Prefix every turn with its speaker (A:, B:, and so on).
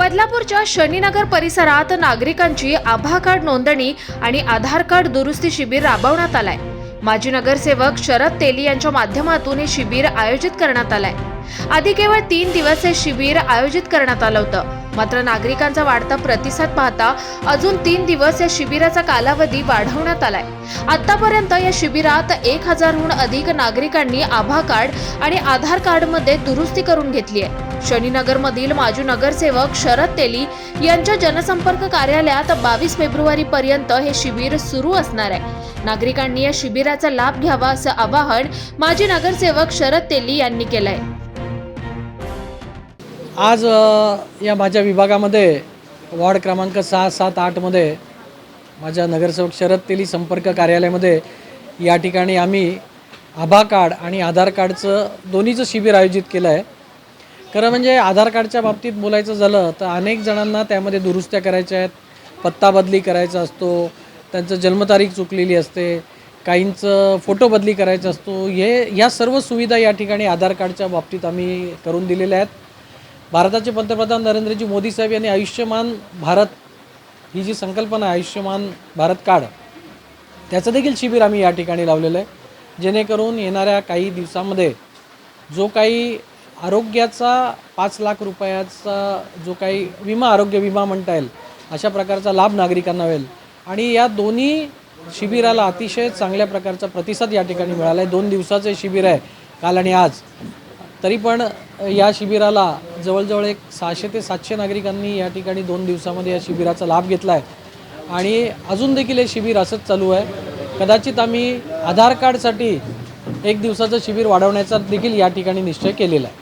A: बदलापूरच्या शनीनगर परिसरात नागरिकांची आभा कार्ड नोंदणी आणि आधार कार्ड दुरुस्ती शिबिर राबवण्यात आलाय. माजी नगरसेवक शरद तेली यांच्या माध्यमातून हे शिबिर आयोजित करण्यात आलंय. आधी केवळ तीन दिवस हे शिबिर आयोजित करण्यात आलं होतं. मात्र नागरिकांचा वाढता प्रतिसाद पाहता अजून तीन दिवस या शिबिराचा कालावधी वाढवण्यात आलाय. आतापर्यंत या शिबिरात एक हजारहून अधिक नागरिकांनी आभा कार्ड आणि आधार कार्डमध्ये दुरुस्ती करून घेतली आहे. शनीनगरमधील माजी नगरसेवक शरद तेली यांच्या जनसंपर्क कार्यालयात बावीस फेब्रुवारी पर्यंत हे शिबिर सुरू असणार आहे. नागरिकांनी या शिबिराचा लाभ घ्यावा असं आवाहन माजी नगरसेवक शरद तेली यांनी केलंय.
B: आज या माझ्या विभागामध्ये वॉर्ड क्रमांक सहा सात आठमध्ये माझ्या नगरसेवक शरद तेली संपर्क कार्यालयामध्ये या ठिकाणी आम्ही आभा कार्ड आणि आधार कार्डचं दोन्हीचं शिबिर आयोजित केलं आहे. खरं म्हणजे आधार कार्डच्या बाबतीत बोलायचं झालं तर अनेक जणांना त्यामध्ये दुरुस्त्या करायच्या आहेत. पत्ता बदली करायचा असतो त्यांचं जन्मतारीख चुकलेली असते काहींचं फोटो बदली करायचा असतो. हे ह्या सर्व सुविधा या ठिकाणी आधार कार्डच्या बाबतीत आम्ही करून दिलेल्या आहेत. भारताचे पंतप्रधान नरेंद्रजी मोदी साहेब यांनी आयुष्यमान भारत ही जी संकल्पना आहे आयुष्यमान भारत कार्ड त्याचं देखील शिबिर आम्ही या ठिकाणी लावलेलं आहे. जेणेकरून येणाऱ्या काही दिवसामध्ये जो काही आरोग्याचा पाच लाख रुपयाचा जो काही विमा आरोग्य विमा म्हणता येईल अशा प्रकारचा लाभ नागरिकांना होईल आणि या दोन्ही शिबिराला अतिशय चांगल्या प्रकारचा प्रतिसाद या ठिकाणी मिळाला आहे. दोन दिवसाचे शिबिर आहे काल आणि आज. तरी पण या शिबिराला जवळजवळ एक सहाशे ते सातशे नागरिकांनी या ठिकाणी दोन दिवसामध्ये या शिबिराचा लाभ घेतला आहे आणि अजून देखील हे शिबिर असंच चालू आहे. कदाचित आम्ही आधार कार्डसाठी एक दिवसाचं शिबिर वाढवण्याचा देखील या ठिकाणी निश्चय केलेला आहे.